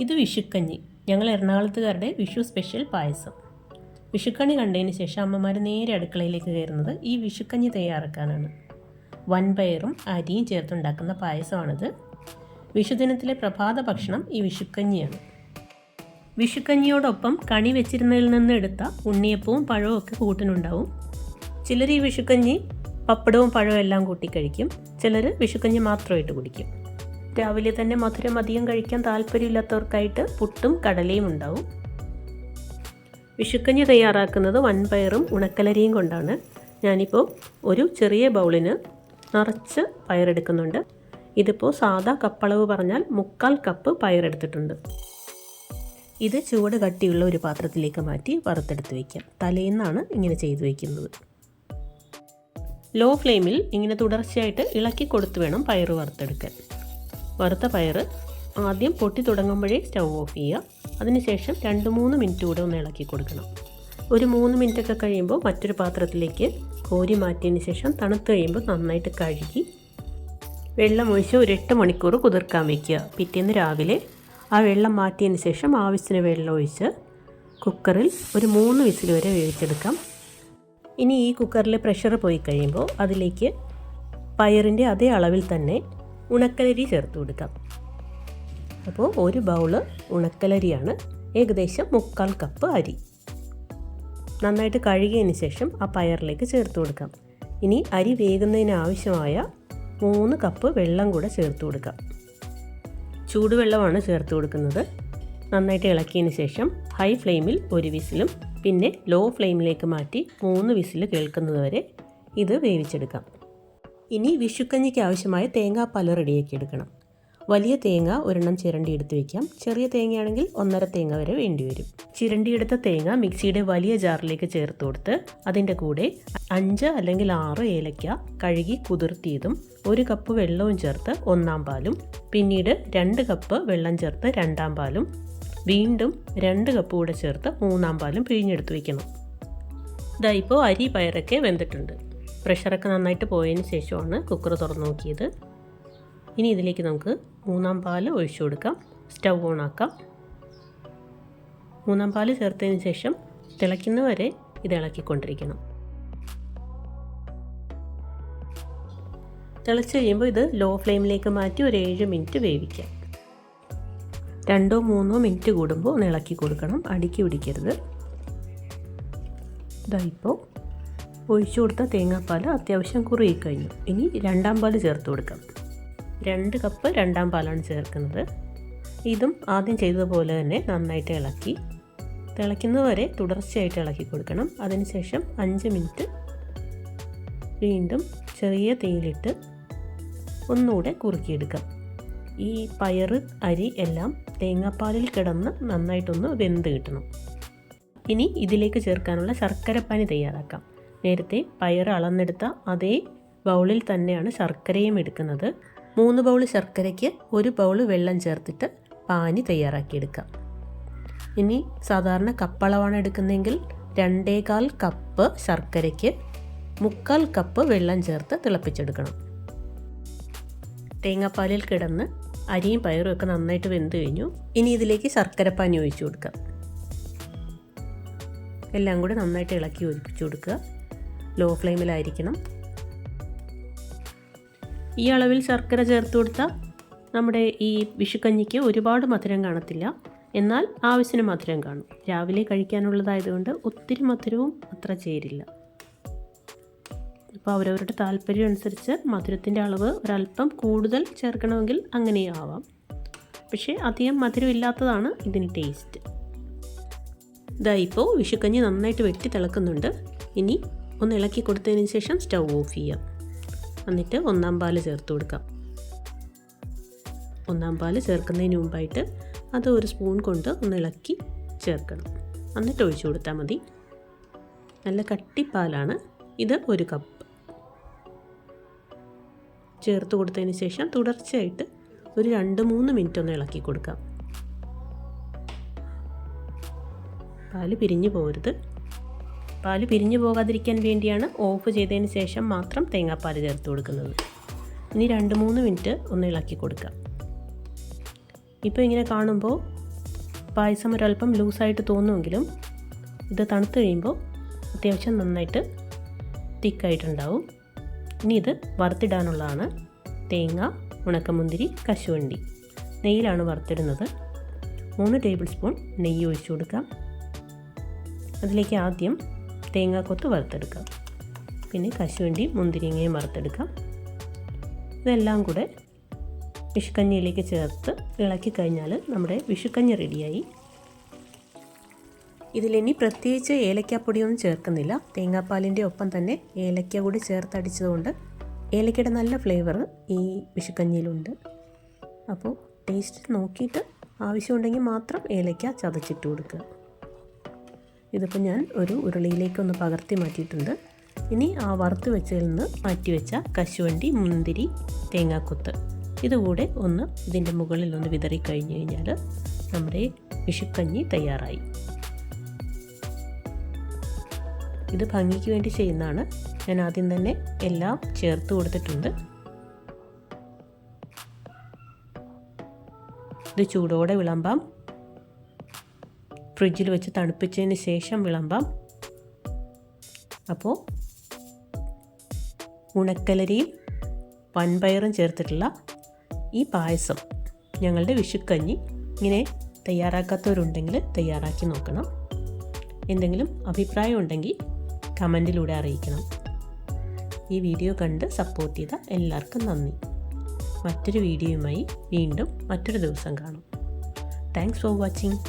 ഇത് വിഷുക്കഞ്ഞി. ഞങ്ങൾ എറണാകുളത്തുകാരുടെ വിഷു സ്പെഷ്യൽ പായസം. വിഷുക്കണി കണ്ടതിന് ശേഷം അമ്മമാർ നേരെ അടുക്കളയിലേക്ക് കയറുന്നത് ഈ വിഷുക്കഞ്ഞി തയ്യാറാക്കാനാണ്. വൻപയറും അരിയും ചേർത്തുണ്ടാക്കുന്ന പായസമാണിത്. വിഷുദിനത്തിലെ പ്രഭാത ഭക്ഷണം ഈ വിഷുക്കഞ്ഞിയാണ്. വിഷുക്കഞ്ഞിയോടൊപ്പം കണി വെച്ചിരുന്നതിൽ നിന്ന് എടുത്ത ഉണ്ണിയപ്പവും പഴവും ഒക്കെ കൂട്ടിനുണ്ടാവും. ചിലർ ഈ വിഷുക്കഞ്ഞി പപ്പടവും പഴവും എല്ലാം കൂട്ടി കഴിക്കും. ചിലർ വിഷുക്കഞ്ഞി മാത്രമായിട്ട് കുടിക്കും. രാവിലെ തന്നെ മധുരം അധികം കഴിക്കാൻ താല്പര്യമില്ലാത്തവർക്കായിട്ട് പുട്ടും കടലയും ഉണ്ടാവും. വിഷുക്കഞ്ഞി തയ്യാറാക്കുന്നത് വൻപയറും ഉണക്കലരിയും കൊണ്ടാണ്. ഞാനിപ്പോൾ ഒരു ചെറിയ ബൗളിന് നിറച്ച് പയറെടുക്കുന്നുണ്ട്. ഇതിപ്പോൾ സാധാ കപ്പളവ് പറഞ്ഞാൽ മുക്കാൽ കപ്പ് പയറെടുത്തിട്ടുണ്ട്. ഇത് ചുവട് കട്ടിയുള്ള ഒരു പാത്രത്തിലേക്ക് മാറ്റി വറുത്തെടുത്ത് വയ്ക്കാം തലേന്നാണ് ഇങ്ങനെ ചെയ്തു വയ്ക്കുന്നത് ലോ ഫ്ലെയിമിൽ ഇങ്ങനെ തുടർച്ചയായിട്ട് ഇളക്കി കൊടുത്ത് വേണം പയറ് വറുത്തെടുക്കാൻ. വറുത്ത പയർ ആദ്യം പൊട്ടി തുടങ്ങുമ്പോഴേ സ്റ്റൗ ഓഫ് ചെയ്യുക. അതിനുശേഷം രണ്ട് മൂന്ന് മിനിറ്റ് കൂടെ ഒന്ന് ഇളക്കി കൊടുക്കണം. ഒരു മൂന്ന് മിനിറ്റൊക്കെ കഴിയുമ്പോൾ മറ്റൊരു പാത്രത്തിലേക്ക് കോരി മാറ്റിയതിന് ശേഷം തണുത്ത് കഴിയുമ്പോൾ നന്നായിട്ട് കഴുകി വെള്ളം ഒഴിച്ച് ഒരു എട്ട് മണിക്കൂർ കുതിർക്കാൻ വയ്ക്കുക പിറ്റേന്ന് രാവിലെ ആ വെള്ളം മാറ്റിയതിന് ശേഷം ആവശ്യത്തിന് വെള്ളം ഒഴിച്ച് കുക്കറിൽ ഒരു മൂന്ന് വിസിൽ വരെ വേവിച്ചെടുക്കാം. ഇനി ഈ കുക്കറിൽ പ്രഷർ പോയി കഴിയുമ്പോൾ അതിലേക്ക് പയറിന്റെ അതേ അളവിൽ തന്നെ ഉണക്കലരി ചേർത്ത് കൊടുക്കാം. അപ്പോൾ ഒരു ബൗൾ ഉണക്കലരിയാണ്. ഏകദേശം മുക്കാൽ കപ്പ് അരി. നന്നായിട്ട് കഴുകിയതിന് ശേഷം ആ പയറിലേക്ക് ചേർത്ത് കൊടുക്കാം. ഇനി അരി വേകുന്നതിന് ആവശ്യമായ മൂന്ന് കപ്പ് വെള്ളം കൂടെ ചേർത്ത് കൊടുക്കാം. ചൂടുവെള്ളമാണ് ചേർത്ത് കൊടുക്കുന്നത്. നന്നായിട്ട് ഇളക്കിയതിന് ശേഷം ഹൈ ഫ്ലെയിമിൽ ഒരു വിസിലും പിന്നെ ലോ ഫ്ലെയിമിലേക്ക് മാറ്റി മൂന്ന് വിസിൽ കേൾക്കുന്നതുവരെ ഇത് വേവിച്ചെടുക്കാം. ഇനി വിഷുക്കഞ്ഞിക്ക് ആവശ്യമായ തേങ്ങാപ്പാൽ റെഡിയാക്കി എടുക്കണം. വലിയ തേങ്ങ ഒരെണ്ണം ചിരണ്ടി എടുത്ത് വയ്ക്കാം ചെറിയ തേങ്ങയാണെങ്കിൽ ഒന്നര തേങ്ങ വരെ വേണ്ടിവരും ചിരണ്ടിയെടുത്ത തേങ്ങ മിക്സിയുടെ വലിയ ജാറിലേക്ക് ചേർത്ത് കൊടുത്ത് അതിന്റെ കൂടെ അഞ്ച് അല്ലെങ്കിൽ ആറ് ഏലക്ക കഴുകി കുതിർത്തിയതും ഒരു കപ്പ് വെള്ളവും ചേർത്ത് ഒന്നാം പാലും പിന്നീട് രണ്ട് കപ്പ് വെള്ളം ചേർത്ത് രണ്ടാം പാലും വീണ്ടും രണ്ട് കപ്പ് കൂടെ ചേർത്ത് മൂന്നാം പാലും പിഴിഞ്ഞെടുത്ത് വയ്ക്കണം ഇതാ ഇപ്പോൾ അരി പയറൊക്കെ വെന്തിട്ടുണ്ട്. പ്രഷറൊക്കെ നന്നായിട്ട് പോയതിന് ശേഷമാണ് കുക്കർ തുറന്നു നോക്കിയത്. ഇനി ഇതിലേക്ക് നമുക്ക് മൂന്നാം പാൽ ഒഴിച്ചു കൊടുക്കാം. സ്റ്റൗ ഓൺ ആക്കാം. മൂന്നാം പാൽ ചേർത്തതിന് ശേഷം തിളയ്ക്കുന്നവരെ ഇത് ഇളക്കിക്കൊണ്ടിരിക്കണം. തിളച്ച് കഴിയുമ്പോൾ ഇത് ലോ ഫ്ലെയിമിലേക്ക് മാറ്റി ഒരു ഏഴ് മിനിറ്റ് വേവിക്കാം. രണ്ടോ മൂന്നോ മിനിറ്റ് കൂടുമ്പോൾ ഒന്ന് ഇളക്കി കൊടുക്കണം. അടുക്കി പിടിക്കരുത്. ഇതായിപ്പോൾ ഒഴിച്ചു കൊടുത്ത തേങ്ങാപ്പാൽ അത്യാവശ്യം കുറുകി കഴിഞ്ഞു ഇനി രണ്ടാം പാൽ ചേർത്ത് കൊടുക്കാം. രണ്ട് കപ്പ് രണ്ടാം പാലാണ് ചേർക്കുന്നത്. ഇതും ആദ്യം ചെയ്തതുപോലെ തന്നെ നന്നായിട്ട് ഇളക്കി. തിളയ്ക്കുന്നവരെ തുടർച്ചയായിട്ട് ഇളക്കി കൊടുക്കണം. അതിനുശേഷം അഞ്ച് മിനിറ്റ് വീണ്ടും ചെറിയ തീയിലിട്ട് ഒന്നുകൂടെ കുറുക്കിയെടുക്കാം. ഈ പയറ് അരി എല്ലാം തേങ്ങാപ്പാലിൽ കിടന്ന് നന്നായിട്ടൊന്ന് വെന്ത് കിട്ടണം. ഇനി ഇതിലേക്ക് ചേർക്കാനുള്ള ശർക്കരപ്പാനി തയ്യാറാക്കാം. നേരത്തെ പയർ അളന്നെടുത്ത അതേ ബൗളിൽ തന്നെയാണ് ശർക്കരയും എടുക്കുന്നത്. മൂന്ന് ബൗൾ ശർക്കരയ്ക്ക് ഒരു ബൗൾ വെള്ളം ചേർത്തിട്ട് പാനി തയ്യാറാക്കിയെടുക്കാം. ഇനി സാധാരണ കപ്പളവാണ് എടുക്കുന്നതെങ്കിൽ രണ്ടേകാൽ കപ്പ് ശർക്കരയ്ക്ക് മുക്കാൽ കപ്പ് വെള്ളം ചേർത്ത് തിളപ്പിച്ചെടുക്കണം. തേങ്ങാപ്പാലിൽ കിടന്ന് അരിയും പയറും ഒക്കെ നന്നായിട്ട് വെന്ത് കഴിഞ്ഞു. ഇനി ഇതിലേക്ക് ശർക്കരപ്പാനി ഒഴിച്ചു കൊടുക്കാം. എല്ലാം കൂടി നന്നായിട്ട് ഇളക്കി ഒഴിപ്പിച്ചു കൊടുക്കുക. ലോ ഫ്ലെയിമിലായിരിക്കണം. ഈ അളവിൽ ശർക്കര ചേർത്ത് കൊടുത്താൽ നമ്മുടെ ഈ വിഷുക്കഞ്ഞിക്ക് ഒരുപാട് മധുരം കാണത്തില്ല. എന്നാൽ ആവശ്യത്തിന് മധുരം കാണും. രാവിലെ കഴിക്കാനുള്ളതായതുകൊണ്ട് ഒത്തിരി മധുരവും അത്ര ചേരില്ല. അപ്പോൾ അവരവരുടെ താല്പര്യം അനുസരിച്ച് മധുരത്തിന്റെ അളവ് ഒരല്പം കൂടുതൽ ചേർക്കണമെങ്കിൽ അങ്ങനെ ആവാം. പക്ഷേ അധികം മധുരം ഇല്ലാത്തതാണ് ഇതിന് ടേസ്റ്റ്. ഇതാ ഇപ്പോൾ വിഷുക്കഞ്ഞി നന്നായിട്ട് വെട്ടി തിളക്കുന്നുണ്ട്. ഇനി ഒന്ന് ഇളക്കി കൊടുത്തതിന് ശേഷം സ്റ്റൗ ഓഫ് ചെയ്യാം. എന്നിട്ട് ഒന്നാം പാൽ ചേർത്ത് കൊടുക്കാം. ഒന്നാം പാൽ ചേർക്കുന്നതിന് മുമ്പായിട്ട് അത് ഒരു സ്പൂൺ കൊണ്ട് ഒന്ന് ഇളക്കി ചേർക്കണം. എന്നിട്ട് ഒഴിച്ചു കൊടുത്താൽ മതി. നല്ല കട്ടിപ്പാലാണ് ഇത് ഒരു കപ്പ്. ചേർത്ത് കൊടുത്തതിന് ശേഷം തുടർച്ചയായിട്ട് ഒരു രണ്ട് മൂന്ന് മിനിറ്റ് ഒന്ന് ഇളക്കി കൊടുക്കാം. പാൽ പിരിഞ്ഞു പോകരുത്. പാൽ പിരിഞ്ഞു പോകാതിരിക്കാൻ വേണ്ടിയാണ് ഓഫ് ചെയ്തതിന് ശേഷം മാത്രം തേങ്ങാപ്പാൽ ചേർത്ത് കൊടുക്കുന്നത്. ഇനി രണ്ട് മൂന്ന് മിനിറ്റ് ഒന്ന് ഇളക്കി കൊടുക്കാം ഇപ്പോൾ ഇങ്ങനെ കാണുമ്പോൾ പായസം ഒരല്പം ലൂസായിട്ട് തോന്നുമെങ്കിലും ഇത് തണുത്ത് കഴിയുമ്പോൾ അത്യാവശ്യം നന്നായിട്ട് തിക്കായിട്ടുണ്ടാവും. ഇനി ഇത് വറുത്തിടാനുള്ളതാണ് തേങ്ങ ഉണക്കമുന്തിരി കശുവണ്ടി. നെയ്യിലാണ് വറുത്തിടുന്നത്. മൂന്ന് ടേബിൾ സ്പൂൺ നെയ്യ് ഒഴിച്ചു കൊടുക്കാം അതിലേക്ക് ആദ്യം തേങ്ങാക്കൊത്ത് വറുത്തെടുക്കാം. പിന്നെ കശുവണ്ടി മുന്തിരിങ്ങയും വറുത്തെടുക്കാം. ഇതെല്ലാം കൂടെ വിഷുക്കഞ്ഞിയിലേക്ക് ചേർത്ത് ഇളക്കി കഴിഞ്ഞാൽ നമ്മുടെ വിഷുക്കഞ്ഞി റെഡിയായി. ഇതിലിനി പ്രത്യേകിച്ച് ഏലക്കാപ്പൊടിയൊന്നും ചേർക്കുന്നില്ല. തേങ്ങാപ്പാലിന്റെ ഒപ്പം തന്നെ ഏലക്ക കൂടി ചേർത്തടിച്ചതുകൊണ്ട് ഏലക്കയുടെ നല്ല ഫ്ലേവർ ഈ വിഷുക്കഞ്ഞിയിലുണ്ട്. അപ്പോൾ ടേസ്റ്റ് നോക്കിയിട്ട് ആവശ്യമുണ്ടെങ്കിൽ മാത്രം ഏലക്ക ചതച്ചിട്ട് കൊടുക്കുക. ഇതിപ്പോൾ ഞാൻ ഒരു ഉരുളിയിലേക്കൊന്ന് പകർത്തി മാറ്റിയിട്ടുണ്ട്. ഇനി ആ വറുത്ത് വെച്ചതിൽ നിന്ന് മാറ്റിവെച്ച കശുവണ്ടി മുന്തിരി തേങ്ങാക്കൊത്ത് ഇതുകൂടെ ഒന്ന് ഇതിന്റെ മുകളിൽ ഒന്ന് വിതറി കഴിഞ്ഞു കഴിഞ്ഞാൽ നമ്മുടെ വിഷുക്കഞ്ഞി തയ്യാറായി. ഇത് ഭംഗിക്ക് വേണ്ടി ചെയ്യുന്നതാണ്. ഞാൻ ആദ്യം തന്നെ എല്ലാം ചേർത്ത് കൊടുത്തിട്ടുണ്ട്. ഇത് ചൂടോടെ വിളമ്പാം. ഫ്രിഡ്ജിൽ വെച്ച് തണുപ്പിച്ചതിന് ശേഷം വിളമ്പാം. അപ്പോൾ ഉണക്കലരിയും വൻപയറും ചേർത്തിട്ടുള്ള ഈ പായസം ഞങ്ങളുടെ വിഷുക്കഞ്ഞി ഇങ്ങനെ തയ്യാറാക്കാത്തവരുണ്ടെങ്കിൽ തയ്യാറാക്കി നോക്കണം. എന്തെങ്കിലും അഭിപ്രായം ഉണ്ടെങ്കിൽ കമന്റിലൂടെ അറിയിക്കണം. ഈ വീഡിയോ കണ്ട് സപ്പോർട്ട് ചെയ്ത എല്ലാവർക്കും നന്ദി. മറ്റൊരു വീഡിയോയുമായി വീണ്ടും മറ്റൊരു ദിവസം കാണും. Thanks for watching